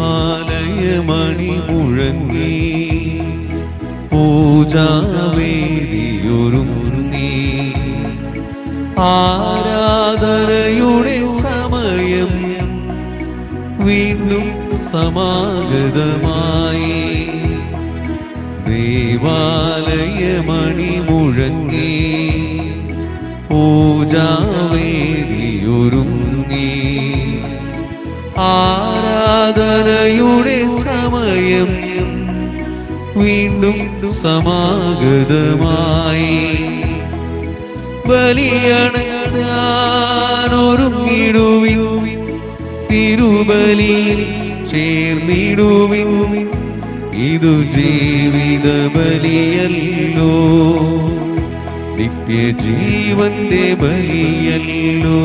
ദേവാലയമണി മുഴങ്ങി പൂജാവേദിയൊരുങ്ങി. ആരാധനയുടെ സമയം വീണ്ടും സമാഗതമായി. ദേവാലയമണി മുഴങ്ങി പൂജാവേദിയൊരുങ്ങി ആരാധനയുടെ സമയം വീണ്ടും സമാഗതമായി. ബലിയണയാനൊരുങ്ങിടുവിൻ തിരുബലിയിൽ ചേർന്നിടുവിൻ. ഇതു ജീവിത ബലിയല്ലോ നിത്യജീവന്റെ ബലിയല്ലോ.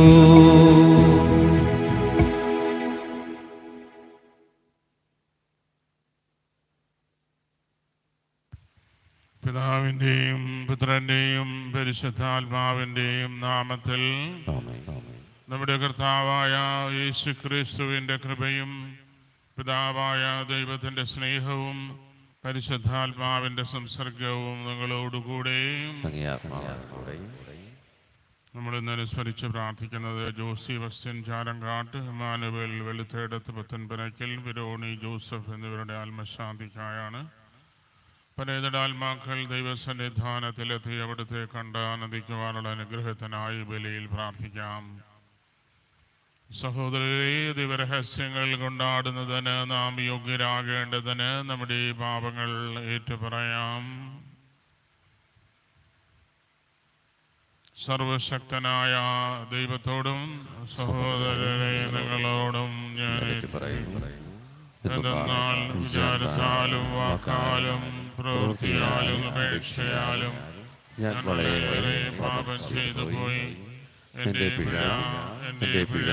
പിതാവിന്റെയും പുത്രന്റെയും പരിശുദ്ധാത്മാവിന്റെയും നാമത്തിൽ നമ്മുടെ കർത്താവായ യേശു ക്രിസ്തുവിന്റെ കൃപയും പിതാവായ ദൈവത്തിന്റെ സ്നേഹവും പരിശുദ്ധാത്മാവിന്റെ സംസർഗവും നിങ്ങളോടുകൂടെ. നമ്മൾ ഇന്ന് അനുസ്മരിച്ച് പ്രാർത്ഥിക്കുന്നത് ജോസി വസ്ത്യൻ ചാരങ്കാട്ട് ഹിമാനുവൽ വെളുത്തേടത്ത് പുത്തൻപനയ്ക്കൽ വിരോണി ജോസഫ് എന്നിവരുടെ ആത്മശാന്തിക്കായാണ്. പരേതടാത്മാക്കൾ ദൈവസന്നിധാനത്തിലെത്തി അവിടുത്തെ കണ്ട് ആനന്ദിക്കുവാനുള്ള അനുഗ്രഹത്തിനായി ബലിയിൽ പ്രാർത്ഥിക്കാം. സഹോദരരെ ദിവരഹസ്യങ്ങൾ കൊണ്ടാടുന്നതിന് നാം യോഗ്യരാകേണ്ടതിന് നമ്മുടെ ഈ പാപങ്ങൾ ഏറ്റുപറയാം. സർവശക്തനായ ദൈവത്തോടും സഹോദരരെ നിങ്ങളോടും ഞാൻ എന്തെന്നാൽ വിചാരത്താലും വാക്കാലും പ്രവൃത്തിയാലും അപേക്ഷയാലും ഞാൻ വളരെ പാപം ചെയ്തു പോയി. എന്റെ പിഴ എന്റെ പിഴ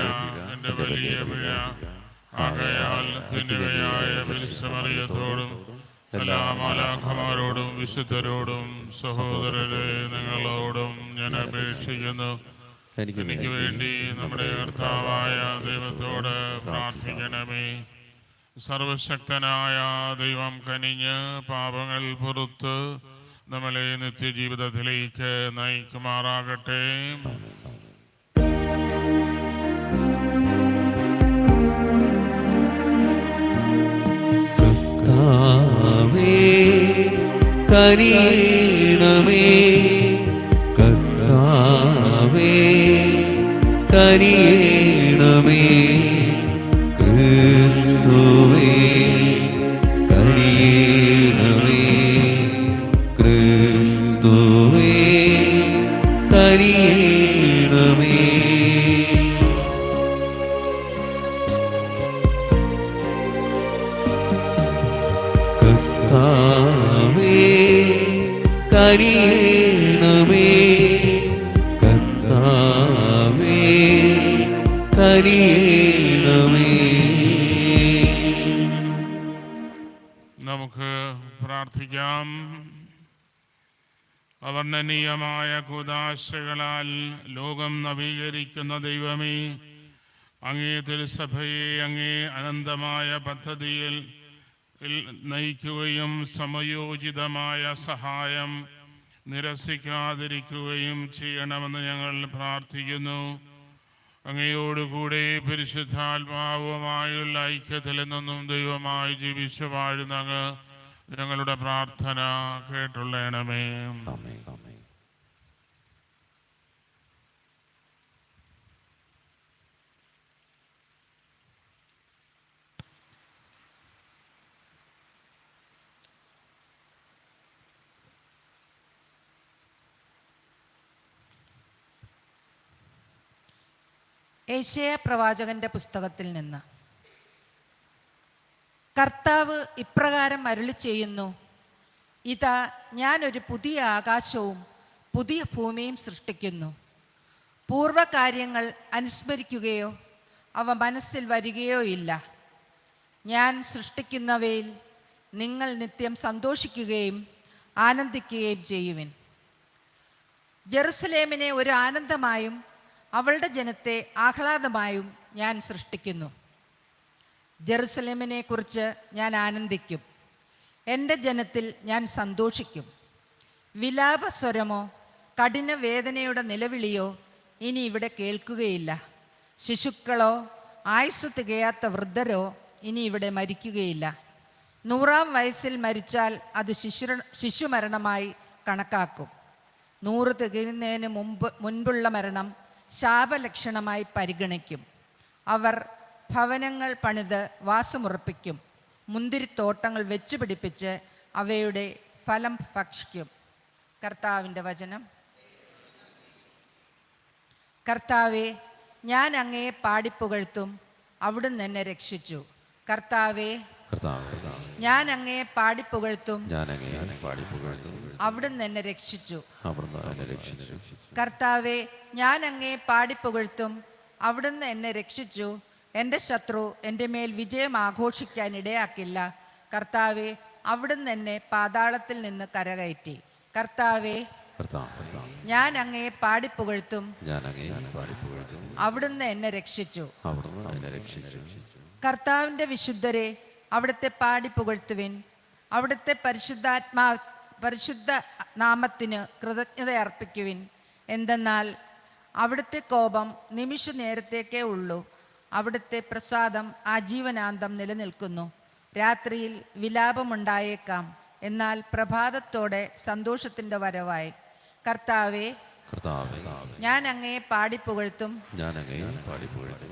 എന്റെ വലിയ പിഴ. ആകയാൽ തിന്നുകയായ വിശ്വമറിയത്തോടും എല്ലാ മാലാഖമാരോടും വിശുദ്ധരോടും സഹോദരരെ നിങ്ങളോടും ഞാൻ അപേക്ഷിക്കുന്നു. എനിക്ക് വേണ്ടി നമ്മുടെ കർത്താവായ ദൈവത്തോട് പ്രാർത്ഥിക്കണമേ. സർവശക്തനായ ദൈവം കനിഞ്ഞ് പാപങ്ങൾ പുറത്ത് നമ്മളെ നിത്യജീവിതത്തിലേക്ക് നയിക്കുമാറാകട്ടെ. കരീണമേ കർത്താവേ കനിയണമേ കുദാശകളാൽ ലോകം നവീകരിക്കുന്ന ദൈവമേ അങ്ങേ തിരുസഭയെ അങ്ങേ അനന്തമായ പദ്ധതിയിൽ നയിക്കുകയും സമയോചിതമായ സഹായം നിരസിക്കാതിരിക്കുകയും ചെയ്യണമെന്ന് ഞങ്ങൾ പ്രാർത്ഥിക്കുന്നു. അങ്ങയോടുകൂടെ പരിശുദ്ധാത്മാവുമായുള്ള ഐക്യത്തിൽ നിന്നും ദൈവമായി ജീവിച്ചു വാഴുന്ന ഞങ്ങളുടെ പ്രാർത്ഥന കേട്ടുള്ളണമേ. ഏഷ്യ പ്രവാചകന്റെ പുസ്തകത്തിൽ നിന്ന്. കർത്താവ് ഇപ്രകാരം അരുളി ചെയ്യുന്നു. ഇതാ ഞാനൊരു പുതിയ ആകാശവും പുതിയ ഭൂമിയും സൃഷ്ടിക്കുന്നു. പൂർവകാര്യങ്ങൾ അനുസ്മരിക്കുകയോ അവ മനസ്സിൽ വരികയോ ഇല്ല. ഞാൻ സൃഷ്ടിക്കുന്നവയിൽ നിങ്ങൾ നിത്യം സന്തോഷിക്കുകയും ആനന്ദിക്കുകയും ചെയ്യുവിൻ. ജെറുസലേമിനെ ഒരു ആനന്ദമായും അവളുടെ ജനത്തെ ആഹ്ലാദമായും ഞാൻ സൃഷ്ടിക്കുന്നു. ജെറുസലേമിനെ കുറിച്ച് ഞാൻ ആനന്ദിക്കും. എന്റെ ജനത്തിൽ ഞാൻ സന്തോഷിക്കും. വിലാപസ്വരമോ കഠിന വേദനയുടെ നിലവിളിയോ ഇനി ഇവിടെ കേൾക്കുകയില്ല. ശിശുക്കളോ ആയുസ് തികയാത്ത വൃദ്ധരോ ഇനി ഇവിടെ മരിക്കുകയില്ല. നൂറാം വയസ്സിൽ മരിച്ചാൽ അത് ശിശു ശിശുമരണമായി കണക്കാക്കും. നൂറ് തികയുന്നതിന് മുമ്പ് മുൻപുള്ള മരണം ശാപലക്ഷണമായി പരിഗണിക്കും. അവർ ഭവനങ്ങൾ പണിത് വാസമുറപ്പിക്കും. മുന്തിരിത്തോട്ടങ്ങൾ വെച്ചു പിടിപ്പിച്ച് അവയുടെ ഫലം ഭക്ഷിക്കും. കർത്താവിന്റെ വചനം. കർത്താവെ ഞാൻ അങ്ങയെ പാടിപ്പുകഴ്ത്തും അവിടുന്ന് എന്നെ രക്ഷിച്ചു. കർത്താവെ ഞാൻ അങ്ങയെ പാടിപ്പുകഴ്ത്തും ഞാൻ അങ്ങയെ പാടി പുകഴ്ത്തും അവിടുന്ന് എന്നെ രക്ഷിച്ചു. കർത്താവെ ഞാൻ അങ്ങയെ പാടിപ്പുകഴ്ത്തും. അവിടുന്ന് എന്നെ രക്ഷിച്ചു. എന്റെ ശത്രു എന്റെ മേൽ വിജയം ആഘോഷിക്കാൻ ഇടയാക്കില്ല. കർത്താവെ അവിടുന്ന് എന്നെ പാതാളത്തിൽ നിന്ന് കരകയറ്റി. കർത്താവെ ഞാൻ അങ്ങയെ പാടിപ്പുകഴ്ത്തും. അങ്ങേ പാടി പുകഴ്ത്തും അവിടുന്ന് എന്നെ രക്ഷിച്ചു. കർത്താവിന്റെ വിശുദ്ധരെ അവിടുത്തെ പാടിപ്പുകഴ്ത്തുവിൻ. അവിടുത്തെ പരിശുദ്ധാത്മാ പരിശുദ്ധ നാമത്തിന് കൃതജ്ഞത അർപ്പിക്കുവിൻ എന്തെന്നാൽ അവിടുത്തെ കോപം നിമിഷ നേരത്തേക്കേ ഉള്ളൂ. അവിടുത്തെ പ്രസാദം ആജീവനാന്തം നിലനിൽക്കുന്നു. രാത്രിയിൽ വിലാപമുണ്ടായേക്കാം. എന്നാൽ പ്രഭാതത്തോടെ സന്തോഷത്തിന്റെ വരവായി. കർത്താവെ ഞാൻ അങ്ങയെ പാടിപ്പുകഴ്ത്തും.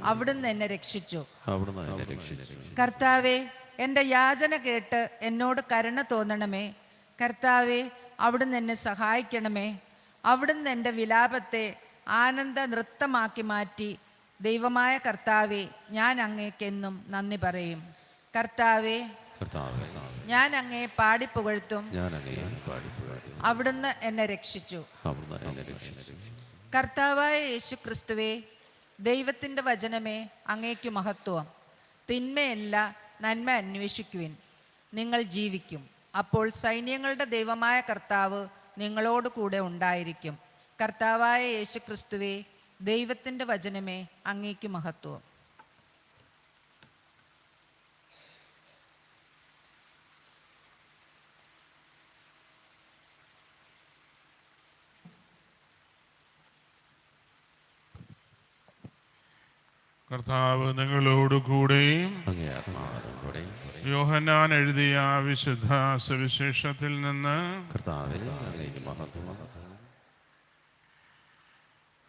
അവിടുന്ന് എന്നെ രക്ഷിച്ചു. കർത്താവെ എന്റെ യാചന കേട്ട് എന്നോട് കരുണ തോന്നണമേ. കർത്താവെ അവിടുന്ന് എന്നെ സഹായിക്കണമേ. അവിടുന്ന് എന്റെ വിലാപത്തെ ആനന്ദ നൃത്തമാക്കി മാറ്റി. ദൈവമായ കർത്താവെ ഞാൻ അങ്ങേക്കെന്നും നന്ദി പറയും. കർത്താവെ ഞാൻ അങ്ങയെ പാടിപ്പുകഴ്ത്തും. അവിടുന്ന് എന്നെ രക്ഷിച്ചു. കർത്താവായ യേശു ക്രിസ്തുവേ ദൈവത്തിന്റെ വചനമേ അങ്ങേക്കു മഹത്വം. തിന്മയല്ല നന്മ അന്വേഷിക്കുവിൻ. നിങ്ങൾ ജീവിക്കും. അപ്പോൾ സൈന്യങ്ങളുടെ ദൈവമായ കർത്താവ് നിങ്ങളോട് കൂടെ ഉണ്ടായിരിക്കും. കർത്താവായ യേശുക്രിസ്തുവേ ദൈവത്തിന്റെ വചനമേ അങ്ങേക്ക് മഹത്വം. കർത്താവ് നിങ്ങളോട് കൂടെയും യോഹന്നാൻ എഴുതിയ വിശുദ്ധ സുവിശേഷത്തിൽ നിന്ന്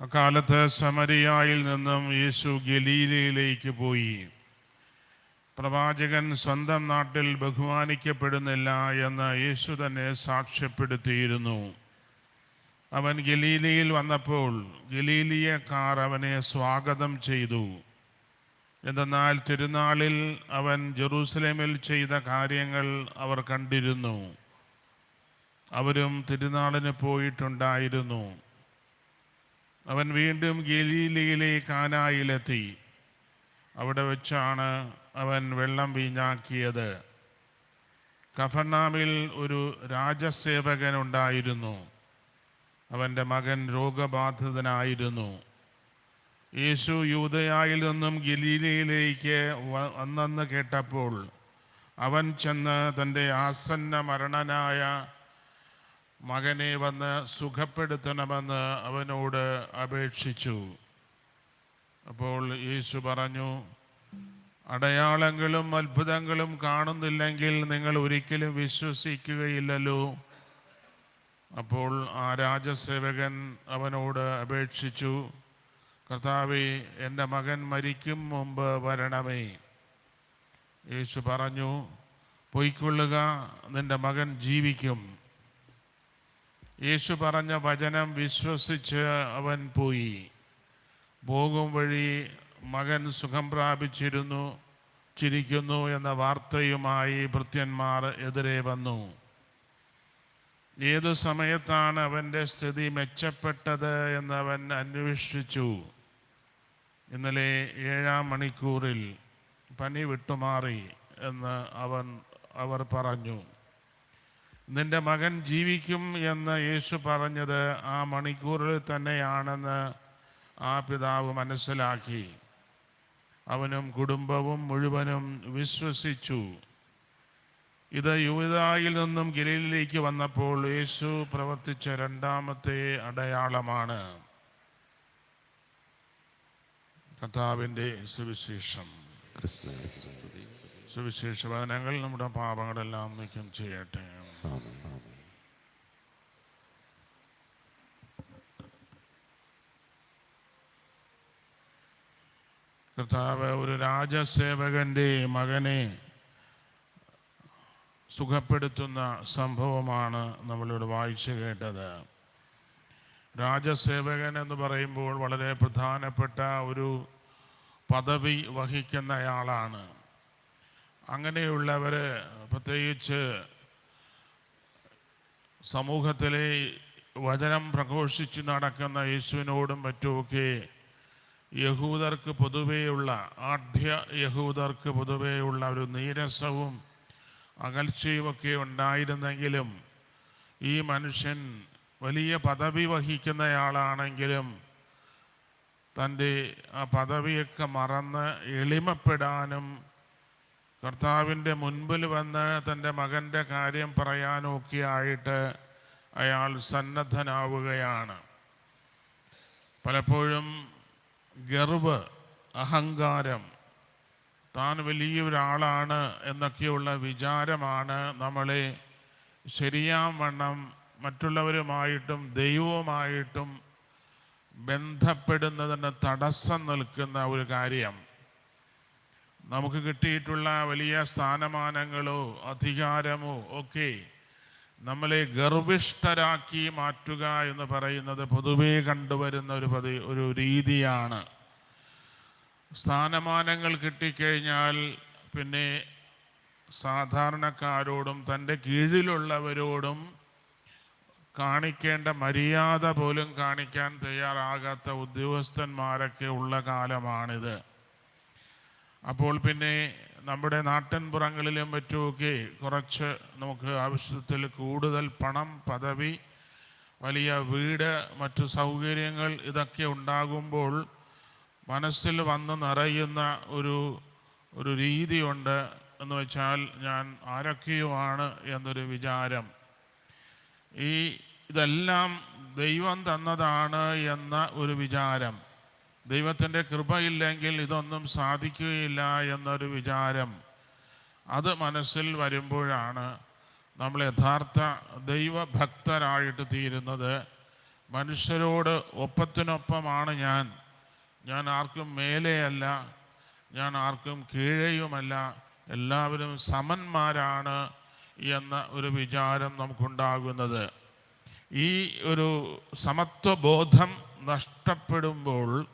അക്കാലത്ത് സമരിയായിൽ നിന്നും യേശു ഗലീലയിലേക്ക് പോയി. പ്രവാചകൻ സ്വന്തം നാട്ടിൽ ബഹുമാനിക്കപ്പെടുന്നില്ല എന്ന് യേശു തന്നെ സാക്ഷ്യപ്പെടുത്തിയിരുന്നു. അവൻ ഗലീലയിൽ വന്നപ്പോൾ ഗലീലിയക്കാർ അവനെ സ്വാഗതം ചെയ്തു. എന്തെന്നാൽ തിരുനാളിൽ അവൻ ജെറൂസലേമിൽ ചെയ്ത കാര്യങ്ങൾ അവർ കണ്ടിരുന്നു. അവരും തിരുനാളിന് പോയിട്ടുണ്ടായിരുന്നു. അവൻ വീണ്ടും ഗലീലയിലെ കാനായിലെത്തി. അവിടെ വെച്ചാണ് അവൻ വെള്ളം വീഞ്ഞാക്കിയത്. കഫർനാമിൽ ഒരു രാജസേവകൻ ഉണ്ടായിരുന്നു. അവന്റെ മകൻ രോഗബാധിതനായിരുന്നു. യേശു യൂതയായിൽ നിന്നും ഗലീലയിലേക്ക് വന്നെന്ന് കേട്ടപ്പോൾ അവൻ ചെന്ന് തന്റെ ആസന്ന മരണനായ മകനെ വന്ന് സുഖപ്പെടുത്തണമെന്ന് അവനോട് അപേക്ഷിച്ചു. അപ്പോൾ യേശു പറഞ്ഞു അടയാളങ്ങളും അത്ഭുതങ്ങളും കാണുന്നില്ലെങ്കിൽ നിങ്ങൾ ഒരിക്കലും വിശ്വസിക്കുകയില്ലല്ലോ. അപ്പോൾ ആ രാജസേവകൻ അവനോട് അപേക്ഷിച്ചു കർത്താവെ എന്റെ മകൻ മരിക്കും മുമ്പ് വരണമേ. യേശു പറഞ്ഞു പൊയ്ക്കൊള്ളുക നിന്റെ മകൻ ജീവിക്കും. യേശു പറഞ്ഞ വചനം വിശ്വസിച്ച് അവൻ പോയി. പോകും വഴി മകൻ സുഖം പ്രാപിച്ചിരുന്നു ചിരിക്കുന്നു എന്ന വാർത്തയുമായി ഭൃത്യന്മാർ എതിരെ വന്നു. ഏതു സമയത്താണ് അവന്റെ സ്ഥിതി മെച്ചപ്പെട്ടത് എന്നവൻ അന്വേഷിച്ചു. ഇന്നലെ ഏഴാം മണിക്കൂറിൽ പനി വിട്ടുമാറി എന്ന് അവൻ അവർ പറഞ്ഞു. നിന്റെ മകൻ ജീവിക്കും എന്ന് യേശു പറഞ്ഞത് ആ മണിക്കൂറിൽ തന്നെയാണെന്ന് ആ പിതാവ് മനസ്സിലാക്കി. അവനും കുടുംബവും മുഴുവനും വിശ്വസിച്ചു. ഇത് യുവതായിൽ നിന്നും ഗലീലിലേക്ക് വന്നപ്പോൾ യേശു പ്രവർത്തിച്ച രണ്ടാമത്തെ അടയാളമാണ്. കർത്താവിന്റെ സുവിശേഷം. സുവിശേഷ വചനങ്ങൾ നമ്മുടെ പാപങ്ങളെല്ലാം നീക്കം ചെയ്യട്ടെ. കർത്താവ് ഒരു രാജസേവകന്റെ മകനെ സുഖപ്പെടുത്തുന്ന സംഭവമാണ് നമ്മളിവിടെ വായിച്ചു കേട്ടത്. രാജസേവകൻ എന്ന് പറയുമ്പോൾ വളരെ പ്രധാനപ്പെട്ട ഒരു പദവി വഹിക്കുന്നയാളാണ്. അങ്ങനെയുള്ളവർ പ്രത്യേകിച്ച് സമൂഹത്തിലെ വചനം പ്രഘോഷിച്ച് നടക്കുന്ന യേശുവിനോടും മറ്റുമൊക്കെ യഹൂദർക്ക് പൊതുവെയുള്ള ആഢ്യ യഹൂദർക്ക് പൊതുവെയുള്ള ഒരു നീരസവും അകൽച്ചയുമൊക്കെ ഉണ്ടായിരുന്നെങ്കിലും ഈ മനുഷ്യൻ വലിയ പദവി വഹിക്കുന്നയാളാണെങ്കിലും തന്റെ ആ പദവിയൊക്കെ മറന്ന് എളിമപ്പെടാനും കർത്താവിന്റെ മുൻപിൽ വന്ന് തന്റെ മകന്റെ കാര്യം പറയാനും ഒക്കെ ആയിട്ട് അയാൾ സന്നദ്ധനാവുകയാണ്. പലപ്പോഴും ഗർവ് അഹങ്കാരം താൻ വലിയൊരാളാണ് എന്നൊക്കെയുള്ള വിചാരമാണ് നമ്മളെ ശരിയാം വണ്ണം മറ്റുള്ളവരുമായിട്ടും ദൈവവുമായിട്ടും ബന്ധപ്പെടുന്നതിന് തടസ്സം നിൽക്കുന്ന ഒരു കാര്യം. നമുക്ക് കിട്ടിയിട്ടുള്ള വലിയ സ്ഥാനമാനങ്ങളോ അധികാരമോ ഒക്കെ നമ്മളെ ഗർഭിഷ്ഠരാക്കി മാറ്റുക എന്ന് പറയുന്നത് പൊതുവേ കണ്ടുവരുന്ന ഒരു പതി ഒരു രീതിയാണ്. സ്ഥാനമാനങ്ങൾ കിട്ടിക്കഴിഞ്ഞാൽ പിന്നെ സാധാരണക്കാരോടും തന്റെ കീഴിലുള്ളവരോടും കാണിക്കേണ്ട മര്യാദ പോലും കാണിക്കാൻ തയ്യാറാകാത്ത ഉദ്യോഗസ്ഥന്മാരൊക്കെ ഉള്ള കാലമാണിത്. അപ്പോൾ പിന്നെ നമ്മുടെ നാട്ടിൻപുറങ്ങളിലും മറ്റുമൊക്കെ കുറച്ച് നമുക്ക് ആവശ്യത്തിൽ കൂടുതൽ പണം പദവി വലിയ വീട് മറ്റു സൗകര്യങ്ങൾ ഇതൊക്കെ ഉണ്ടാകുമ്പോൾ മനസ്സിൽ വന്ന് നിറയുന്ന ഒരു ഒരു രീതിയുണ്ട് എന്ന് വെച്ചാൽ ഞാൻ ആരൊക്കെയുമാണ് എന്നൊരു വിചാരം. ഈ ഇതെല്ലാം ദൈവം തന്നതാണ് എന്ന ഒരു വിചാരം. ദൈവത്തിന്റെ കൃപയില്ലെങ്കിൽ ഇതൊന്നും സാധിക്കുകയില്ല എന്നൊരു വിചാരം അത് മനസ്സിൽ വരുമ്പോഴാണ് നമ്മൾ യഥാർത്ഥ ദൈവഭക്തരായിട്ട് തീരുന്നത്. മനുഷ്യരോട് ഒപ്പത്തിനൊപ്പമാണ് ഞാൻ. ഞാൻ ആർക്കും മേലെയല്ല ഞാൻ ആർക്കും കീഴെയുമല്ല. എല്ലാവരും സമന്മാരാണ് എന്ന ഒരു വിചാരം നമുക്കുണ്ടാകുന്നത്. ഈ ഒരു സമത്വബോധം നഷ്ടപ്പെടുമ്പോൾ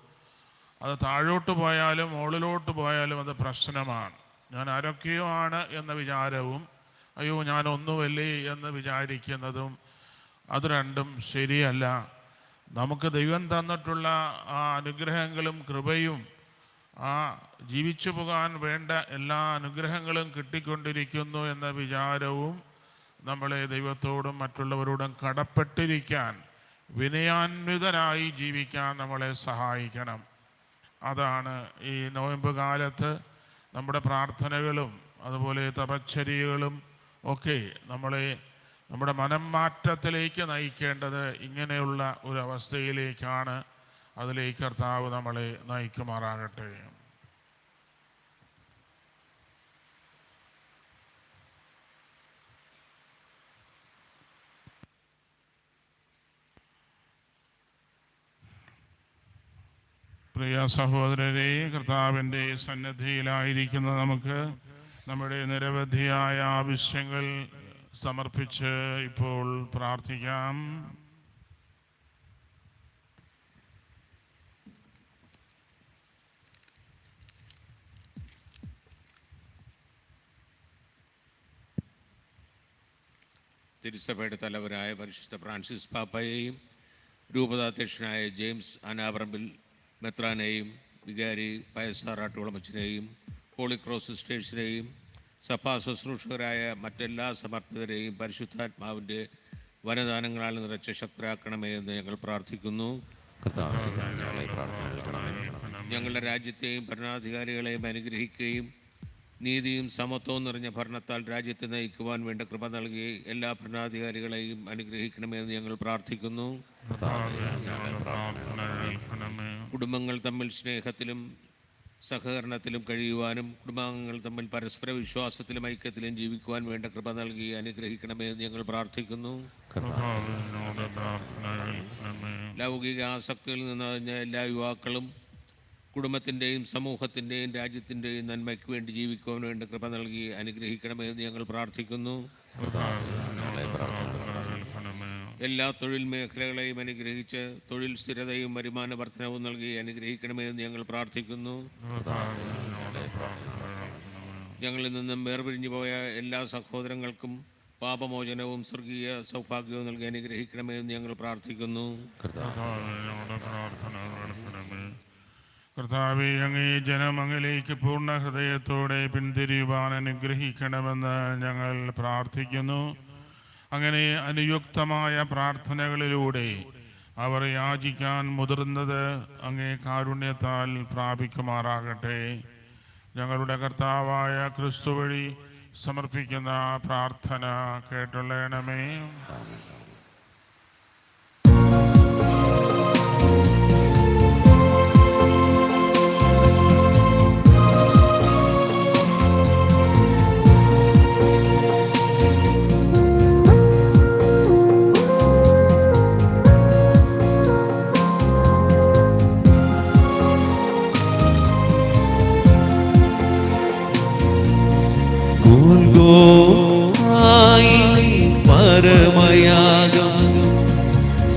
അത് താഴോട്ട് പോയാലും മുകളിലോട്ട് പോയാലും അത് പ്രശ്നമാണ്. ഞാൻ ആരൊക്കെയോ ആണ് എന്ന വിചാരവും അയ്യോ ഞാൻ ഒന്നുമല്ലേ എന്ന് വിചാരിക്കുന്നതും അത് രണ്ടും ശരിയല്ല. നമുക്ക് ദൈവം തന്നിട്ടുള്ള ആ അനുഗ്രഹങ്ങളും കൃപയും ആ ജീവിച്ചു പോകാൻ വേണ്ട എല്ലാ അനുഗ്രഹങ്ങളും കിട്ടിക്കൊണ്ടിരിക്കുന്നു എന്ന വിചാരവും നമ്മളെ ദൈവത്തോടും മറ്റുള്ളവരോടും കടപ്പെട്ടിരിക്കാൻ വിനയാന്വിതരായി ജീവിക്കാൻ നമ്മളെ സഹായിക്കണം. അതാണ് ഈ നോയമ്പ് കാലത്ത് നമ്മുടെ പ്രാർത്ഥനകളും അതുപോലെ തപശ്ചര്യകളും ഒക്കെ നമ്മളെ നമ്മുടെ മനം മാറ്റത്തിലേക്ക് നയിക്കേണ്ടത് ഇങ്ങനെയുള്ള ഒരു അവസ്ഥയിലേക്കാണ് അതിലേക്ക് കർത്താവ് നമ്മളെ നയിക്കുമാറാകട്ടെ. പ്രിയ സഹോദരരെ കർത്താവിന്റെ സന്നദ്ധിയിലായിരിക്കുന്ന നമുക്ക് നമ്മുടെ നിരവധിയായ ആവശ്യങ്ങൾ സമർപ്പിച്ച് ഇപ്പോൾ പ്രാർത്ഥിക്കാം. തിരുസഭയുടെ തലവരായ പരിശുദ്ധ ഫ്രാൻസിസ് പാപ്പയെയും രൂപതാധ്യക്ഷനായ ജെയിംസ് അനാപറമ്പിൽ മെത്രാനെയും വികാരി പയസാറാട്ടുകുളമച്ചനെയും ആട്ടുകുളമച്ചനെയും പോളിക്രോസ് സിസ്റ്റേഴ്സിനെയും സഭാ ശുശ്രൂഷകരായ മറ്റെല്ലാ സമർപ്പിതരെയും പരിശുദ്ധാത്മാവിന്റെ വനദാനങ്ങളാൽ നിറച്ച ശക്തരാക്കണമേ എന്ന് ഞങ്ങൾ പ്രാർത്ഥിക്കുന്നു. ഞങ്ങളുടെ രാജ്യത്തെയും ഭരണാധികാരികളെയും അനുഗ്രഹിക്കുകയും നീതിയും സമത്വവും നിറഞ്ഞ ഭരണത്താൽ രാജ്യത്തെ നയിക്കുവാൻ വേണ്ട കൃപ നൽകി എല്ലാ ഭരണാധികാരികളെയും അനുഗ്രഹിക്കണമെന്ന് ഞങ്ങൾ പ്രാർത്ഥിക്കുന്നു. കുടുംബങ്ങൾ തമ്മിൽ സ്നേഹത്തിലും സഹകരണത്തിലും കഴിയുവാനും കുടുംബാംഗങ്ങൾ തമ്മിൽ പരസ്പര വിശ്വാസത്തിലും ഐക്യത്തിലും ജീവിക്കുവാൻ വേണ്ട കൃപ നൽകി അനുഗ്രഹിക്കണമെന്ന് ഞങ്ങൾ പ്രാർത്ഥിക്കുന്നു. ലൗകിക ആസക്തിയിൽ നിന്ന് എല്ലാ യുവാക്കളും കുടുംബത്തിന്റെയും സമൂഹത്തിന്റെയും രാജ്യത്തിന്റെയും നന്മയ്ക്ക് വേണ്ടി ജീവിക്കുവാൻ വേണ്ട കൃപ നൽകി അനുഗ്രഹിക്കണമെന്ന് ഞങ്ങൾ പ്രാർത്ഥിക്കുന്നു. എല്ലാ തൊഴിൽ മേഖലകളെയും അനുഗ്രഹിച്ച് തൊഴിൽ സ്ഥിരതയും വരുമാന വർധനവും നൽകി അനുഗ്രഹിക്കണമെന്ന് ഞങ്ങൾ പ്രാർത്ഥിക്കുന്നു. ഞങ്ങളിൽ നിന്നും വേർപിരിഞ്ഞു പോയ എല്ലാ സഹോദരങ്ങൾക്കും പാപമോചനവും സ്വർഗീയ സൗഭാഗ്യവും നൽകി അനുഗ്രഹിക്കണമെന്ന് ഞങ്ങൾ പ്രാർത്ഥിക്കുന്നു കർത്താവേ, ഞങ്ങളുടെ പ്രാർത്ഥന കേൾക്കണമേ കർത്താവെ അങ്ങേ ജനം അങ്ങിലേക്ക് പൂർണ ഹൃദയത്തോടെ പിന്തിരിയുവാൻ അനുഗ്രഹിക്കണമെന്ന് ഞങ്ങൾ പ്രാർത്ഥിക്കുന്നു. അങ്ങനെ അനുയുക്തമായ പ്രാർത്ഥനകളിലൂടെ അവർ യാചിക്കാൻ മുതിർന്നത് അങ്ങേ കാരുണ്യത്താൽ പ്രാപിക്കുമാറാകട്ടെ. ഞങ്ങളുടെ കർത്താവായ ക്രിസ്തു വഴി സമർപ്പിക്കുന്ന പ്രാർത്ഥന കേട്ടുള്ളണമേ.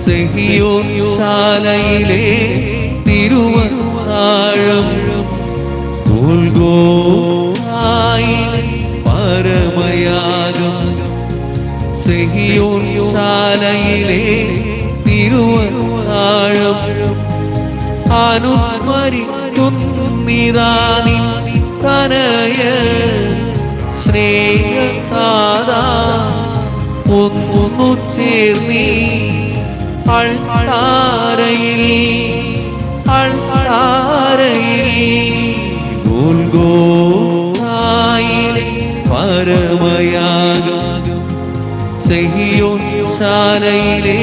സെഹിയോൻ ശാലയിലെ തിരുവത്താഴം ഗോൽഗോഥായിലെ പരമയാഗം. സെഹിയോൻ ശാലയിലെ തിരുവത്താഴം അനുസ്മരിക്കുന്നിതാനി അൾത്താരയിൽ അൾത്താരയിൽ ഗോൽഗോതായിലെ പരമയാഗം സെഹിയോൻ ശാലയിലെ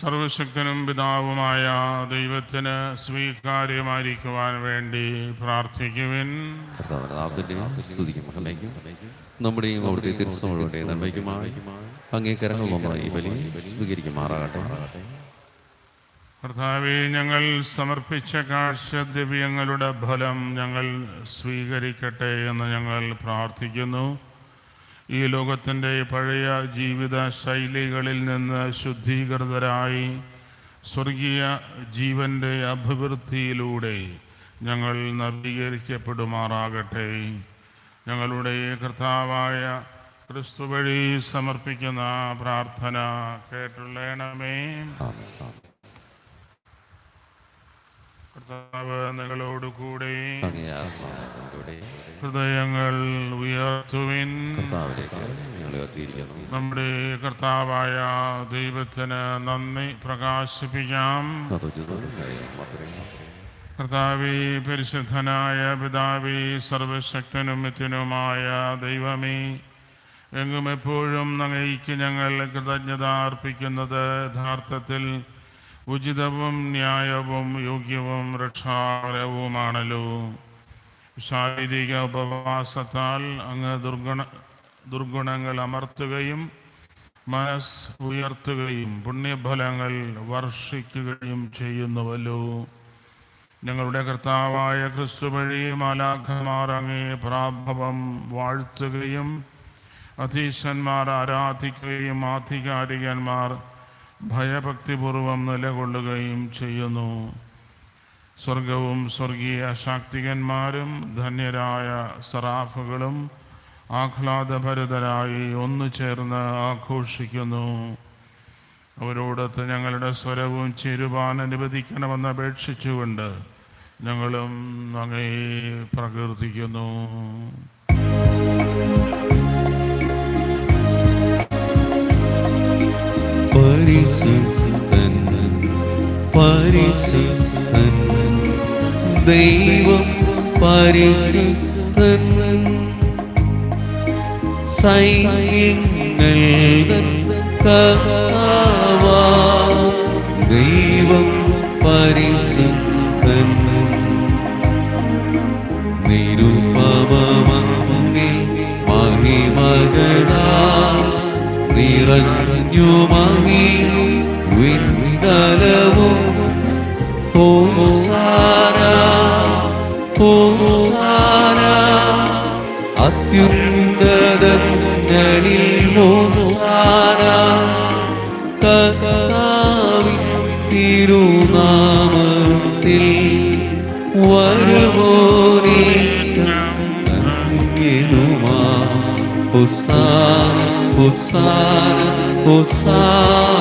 സർവശക്തനും പിതാവുമായ ദൈവത്തിന് സ്വീകാര്യമായിരിക്കുവാൻ വേണ്ടി പ്രാർത്ഥിക്കുവിൻ. നമ്മുടെയും അവിടുത്തെ നന്മയ്ക്കുമായി ബലി സ്വീകരിക്കുമാറാകട്ടെ. കർത്താവെ ഞങ്ങൾ സമർപ്പിച്ച കാഴ്ചദ്രവ്യങ്ങളുടെ ഫലം ഞങ്ങൾ സ്വീകരിക്കട്ടെ എന്ന് ഞങ്ങൾ പ്രാർത്ഥിക്കുന്നു. ഈ ലോകത്തിന്റെ പഴയ ജീവിത ശൈലികളിൽ നിന്ന് ശുദ്ധീകൃതരായി സ്വർഗീയ ജീവന്റെ അഭിവൃദ്ധിയിലൂടെ ഞങ്ങൾ നവീകരിക്കപ്പെടുമാറാകട്ടെ ഞങ്ങളുടെ കർത്താവായ ക്രിസ്തു വഴി സമർപ്പിക്കുന്ന പ്രാർത്ഥന കേട്ടുള്ളണമേ. കർത്താവ് നിങ്ങളോട് കൂടെ ഹൃദയങ്ങൾ ഉയർത്തുവിൻ. നമ്മുടെ കർത്താവായ ദൈവത്തിന് നന്ദി പ്രകാശിപ്പിക്കാം. കർത്താവേ പരിശുദ്ധനായ പിതാവി സർവശക്തനും മിഥുനുമായ ദൈവമേ എങ്ങും എപ്പോഴും അങ്ങയ്ക്ക് ഞങ്ങൾ കൃതജ്ഞത അർപ്പിക്കുന്നത് യഥാർത്ഥത്തിൽ ഉചിതവും ന്യായവും യോഗ്യവും രക്ഷാകരവുമാണല്ലോ. ശാരീരിക ഉപവാസത്താൽ അങ്ങ് ദുർഗുണ ദുർഗുണങ്ങൾ അമർത്തുകയും മനസ് ഉയർത്തുകയും പുണ്യഫലങ്ങൾ വർഷിക്കുകയും ചെയ്യുന്നുവല്ലോ. ഞങ്ങളുടെ കർത്താവായ ക്രിസ്തു വഴി മാലാഖമാർ പ്രാഭവം വാഴ്ത്തുകയും അധീശന്മാർ ആരാധിക്കുകയും ആധികാരികന്മാർ ഭയഭക്തിപൂർവം നിലകൊള്ളുകയും ചെയ്യുന്നു. സ്വർഗവും സ്വർഗീയ ശാക്തികന്മാരും ധന്യരായ സറാഫുകളും ആഹ്ലാദഭരിതരായി ഒന്നു ചേർന്ന് ആഘോഷിക്കുന്നു. അവരോടൊത്ത് ഞങ്ങളുടെ സ്വരവും ചേരുവാൻ അനുവദിക്കണമെന്ന് അപേക്ഷിച്ചുകൊണ്ട് ഞങ്ങളും അങ്ങേ പ്രകീർത്തിക്കുന്നു. പരിശുദ്ധൻ പരിശുദ്ധൻ. ദൈവം പരിശുദ്ധൻ. സൈന്യങ്ങൾ ദൈവം പരിശുദ്ധൻ. നിരുപമങ്ങി മഹിമകളാ നിറഞ്ഞു മങ്ങി വിണ്ടലവും ഹോസാന ഹോസാന അത്യുന്നതങ്ങളിൽ ഹോസാന കർത്താവിൻ തിരുനാമത്തിൽ വരുമോനെ hosanna hosanna hosanna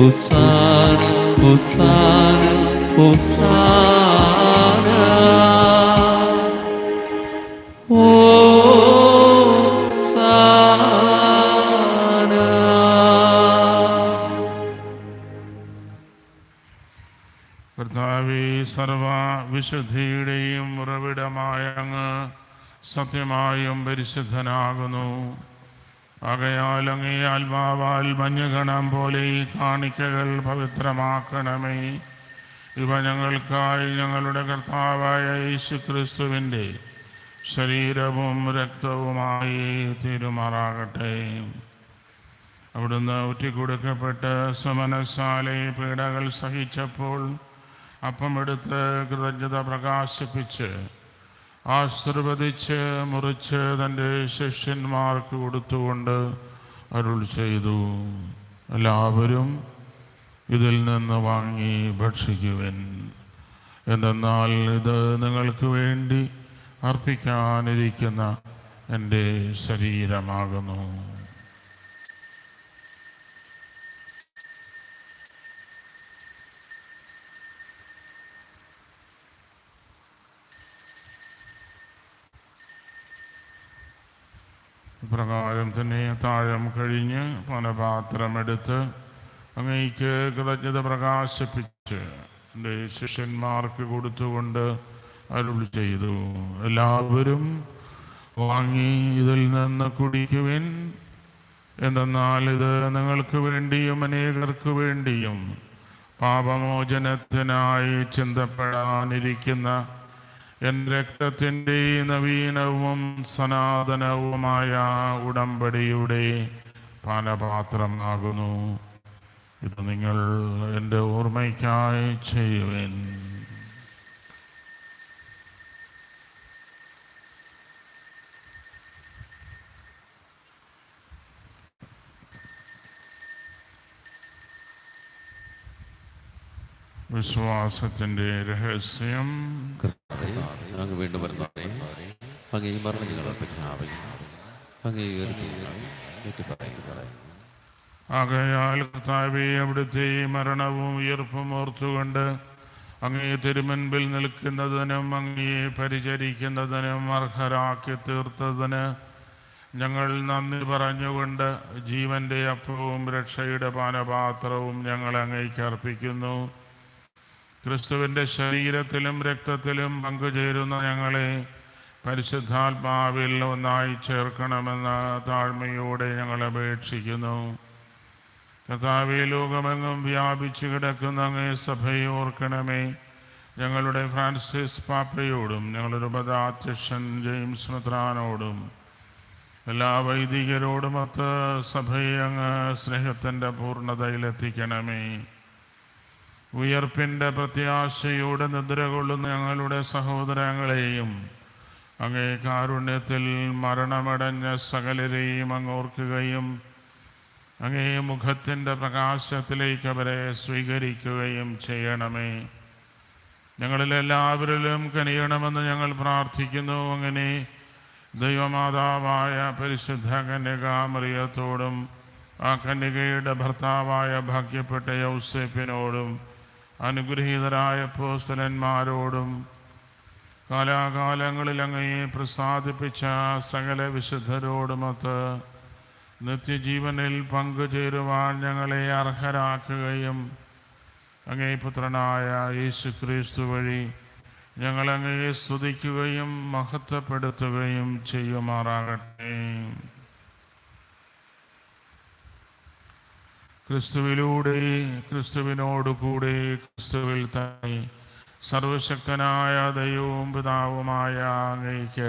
hosanna hosanna ഹുസാന ഓ കർത്താവി സർവ വിശുദ്ധിയുടെയും ഉറവിടമായ അങ്ങ് സത്യമായും പരിശുദ്ധനാകുന്നു. ആകയാൽ അങ്ങേ ആത്മാവാൽ മഞ്ഞുകണം പോലെ ഈ കാണിക്കകൾ പവിത്രമാക്കണമേ. ഇവ ഞങ്ങൾക്കായി ഞങ്ങളുടെ കർത്താവായ യേശു ക്രിസ്തുവിന്റെ ശരീരവും രക്തവുമായി തീരുമാറാകട്ടെ. അവിടുന്ന് ഒറ്റിക്കൊടുക്കപ്പെട്ട് സമനസാലെ പീഡകൾ സഹിച്ചപ്പോൾ അപ്പമെടുത്ത് കൃതജ്ഞത പ്രകാശിപ്പിച്ച് ആശീർവദിച്ച് മുറിച്ച് തന്റെ ശിഷ്യന്മാർക്ക് കൊടുത്തുകൊണ്ട് അരുൾ ചെയ്തു. എല്ലാവരും ഇതിൽ നിന്ന് വാങ്ങി ഭക്ഷിക്കുവൻ. എന്തെന്നാൽ ഇത് നിങ്ങൾക്ക് വേണ്ടി അർപ്പിക്കാനിരിക്കുന്ന എന്റെ ശരീരമാകുന്നു. ഇപ്രകാരം തന്നെ താഴം കഴിഞ്ഞ് പനപാത്രമെടുത്ത് അങ്ങേക്ക് കൃതജ്ഞത പ്രകാശിപ്പിച്ച് എന്റെ ശിഷ്യന്മാർക്ക് കൊടുത്തുകൊണ്ട് അരുൾ ചെയ്തു. എല്ലാവരും വാങ്ങി ഇതിൽ നിന്ന് കുടിക്കുവിൻ. എന്തെന്നാൽ ഇത് നിങ്ങൾക്ക് വേണ്ടിയും അനേകർക്ക് വേണ്ടിയും പാപമോചനത്തിനായി ചിന്തപ്പെടാനിരിക്കുന്ന എൻ രക്തത്തിന്റെ നവീനവും സനാതനവുമായ ഉടമ്പടിയുടെ പാനപാത്രമാകുന്നു ഇത് നിങ്ങൾ എന്റെ ഓർമ്മയ്ക്കായി ചെയ്യുവേൻ. വിശ്വാസത്തിന്റെ രഹസ്യം വീണ്ടും വരുന്നവരെ അങ്ങേ മരണം ഞങ്ങൾ പ്രഖ്യാപിക്കുന്നു അങ്ങേ ആകയാൽ കർത്താവെ അവിടുത്തെ മരണവും ഉയർപ്പും ഓർത്തുകൊണ്ട് അങ്ങേ തിരുമുൻപിൽ നിൽക്കുന്നതിനും അങ്ങയെ പരിചരിക്കുന്നതിനും അർഹരാക്കി തീർത്തതിന് ഞങ്ങൾ നന്ദി പറഞ്ഞുകൊണ്ട് ജീവന്റെ അപ്പവും രക്ഷയുടെ പാനപാത്രവും ഞങ്ങൾ അങ്ങേക്ക് അർപ്പിക്കുന്നു. ക്രിസ്തുവിന്റെ ശരീരത്തിലും രക്തത്തിലും പങ്കുചേരുന്ന ഞങ്ങളെ പരിശുദ്ധാത്മാവിൽ ഒന്നായി ചേർക്കണമെന്ന് താഴ്മയോടെ ഞങ്ങൾ അപേക്ഷിക്കുന്നു. കഥാവി ലോകമെങ്ങും വ്യാപിച്ചു കിടക്കുന്ന അങ്ങേ സഭയെ ഓർക്കണമേ. ഞങ്ങളുടെ ഫ്രാൻസിസ് പാപ്പയോടും ഞങ്ങളുടെ ഉപതാധ്യക്ഷൻ ജെയിംസ് മെത്രാനോടും എല്ലാ വൈദികരോടുമൊത്ത് സഭയെ അങ്ങ് സ്നേഹത്തിന്റെ പൂർണതയിലെത്തിക്കണമേ. ഉയർപ്പിന്റെ പ്രത്യാശയോടെ നിദ്ര കൊള്ളുന്ന ഞങ്ങളുടെ സഹോദരങ്ങളെയും അങ്ങേ കാരുണ്യത്തിൽ മരണമടഞ്ഞ സകലരെയും അങ്ങോർക്കുകയും അങ്ങേ മുഖത്തിന്റെ പ്രകാശത്തിലേക്ക് അവരെ സ്വീകരിക്കുകയും ചെയ്യണമേ. ഞങ്ങളിലെല്ലാവരിലും കനിയണമെന്ന് ഞങ്ങൾ പ്രാർത്ഥിക്കുന്നു. അങ്ങനെ ദൈവമാതാവായ പരിശുദ്ധ കന്യകാമറിയത്തോടും ആ കന്യകയുടെ ഭർത്താവായ ഭാഗ്യപ്പെട്ട യൗസേപ്പിനോടും അനുഗ്രഹീതരായ പോസ്തലന്മാരോടും കാലാകാലങ്ങളിൽ അങ്ങയെ പ്രസാദിപ്പിച്ച സകല വിശുദ്ധരോടുമൊത്ത് നിത്യജീവനിൽ പങ്കുചേരുവാൻ ഞങ്ങളെ അർഹരാക്കുകയും അങ്ങേ പുത്രനായ യേശു ക്രിസ്തു വഴി ഞങ്ങളങ്ങയെ സ്തുതിക്കുകയും മഹത്വപ്പെടുത്തുകയും ചെയ്യുമാറാകട്ടെ. ക്രിസ്തുവിലൂടെ ക്രിസ്തുവിനോടുകൂടെ ക്രിസ്തുവിൽ തന്നെ സർവശക്തനായ ദൈവവും പിതാവുമായ അങ്ങയ്ക്ക്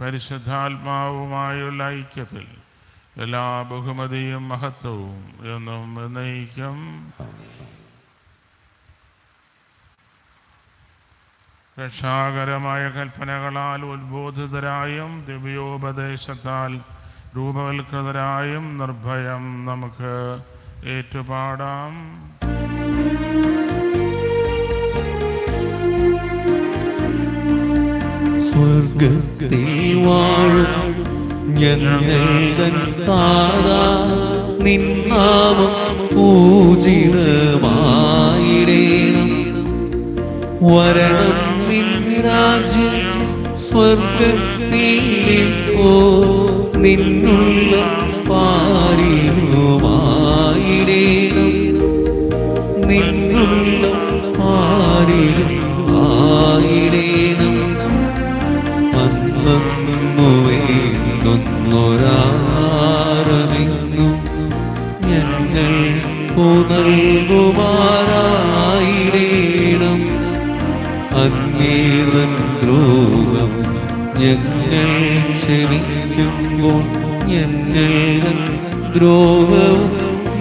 പരിശുദ്ധാത്മാവുമായുള്ള ഐക്യത്തിൽ എല്ലാ ബഹുമതിയും മഹത്വവും എന്നും നിർണയിക്കും. രക്ഷാകരമായ കൽപ്പനകളാൽ ഉത്ബോധിതരായും ദിവ്യോപദേശത്താൽ രൂപവൽകൃതരായും നിർഭയം നമുക്ക് ഏറ്റുപാടാം. സ്വർഗത്തിൽ വാഴും ഞങ്ങൾ തൻ താരാ. നിന്നാമം പൂജിതമായിടേണം. വരണം നിൻ രാജ്യം നിന്നുള്ള പോ നിന്നുള്ള നിന്നുള്ളും ആരിലും ആയിടേണം. അന്നൊരാറമെങ്ങും ഞങ്ങൾ പുനൽകുമാരായിടേണം അങ്ങേതൻ ദ്രോഹം ഞങ്ങൾ ക്ഷമിക്കുമ്പോൾ ഞങ്ങൾ ദ്രോഹവും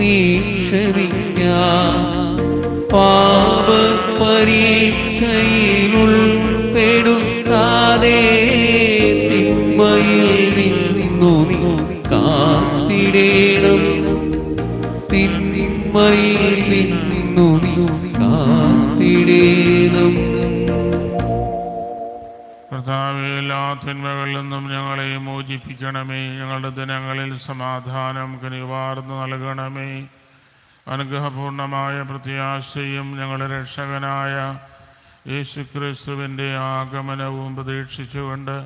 ക്ഷമിക്കാം പാപ പരീക്ഷയിലുൾപ്പെടുത്താതെ തിന്മയിൽ നിന്നു കാത്തിടേണം. തിന്മയിൽ നിന്നു കാത്തിടേണം. തിന്മകളിൽ നിന്നും ഞങ്ങളെ മോചിപ്പിക്കണമേ. ഞങ്ങളുടെ ദിനങ്ങളിൽ സമാധാനം കനിവാർന്ന് നൽകണമേ. അനുഗ്രഹപൂർണമായ പ്രത്യാശയും ഞങ്ങളുടെ രക്ഷകനായ യേശുക്രിസ്തുവിന്റെ ആഗമനവും പ്രതീക്ഷിച്ചുകൊണ്ട്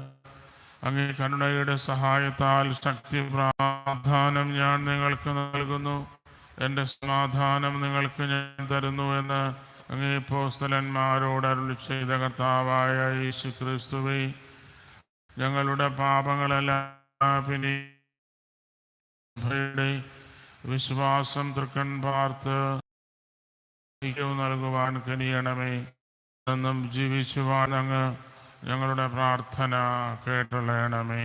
അങ്ങേ കരുണയുടെ സഹായത്താൽ ശക്തി പ്രാധാനം ഞാൻ നിങ്ങൾക്ക് നൽകുന്നു. എന്റെ സമാധാനം നിങ്ങൾക്ക് ഞാൻ തരുന്നു എന്ന് അങ്ങേ പോസ്തലന്മാരോട് അരുളി ചെയ്ത കർത്താവായ യേശു ക്രിസ്തുവെ ഞങ്ങളുടെ പാപങ്ങളെല്ലാം വിശ്വാസം തൃക്കൺ പാർത്ത് നൽകുവാൻ കനിയണമേ. എന്നും ജീവിച്ചുവാൻ അങ്ങ് ഞങ്ങളുടെ പ്രാർത്ഥന കേട്ടുള്ളണമേ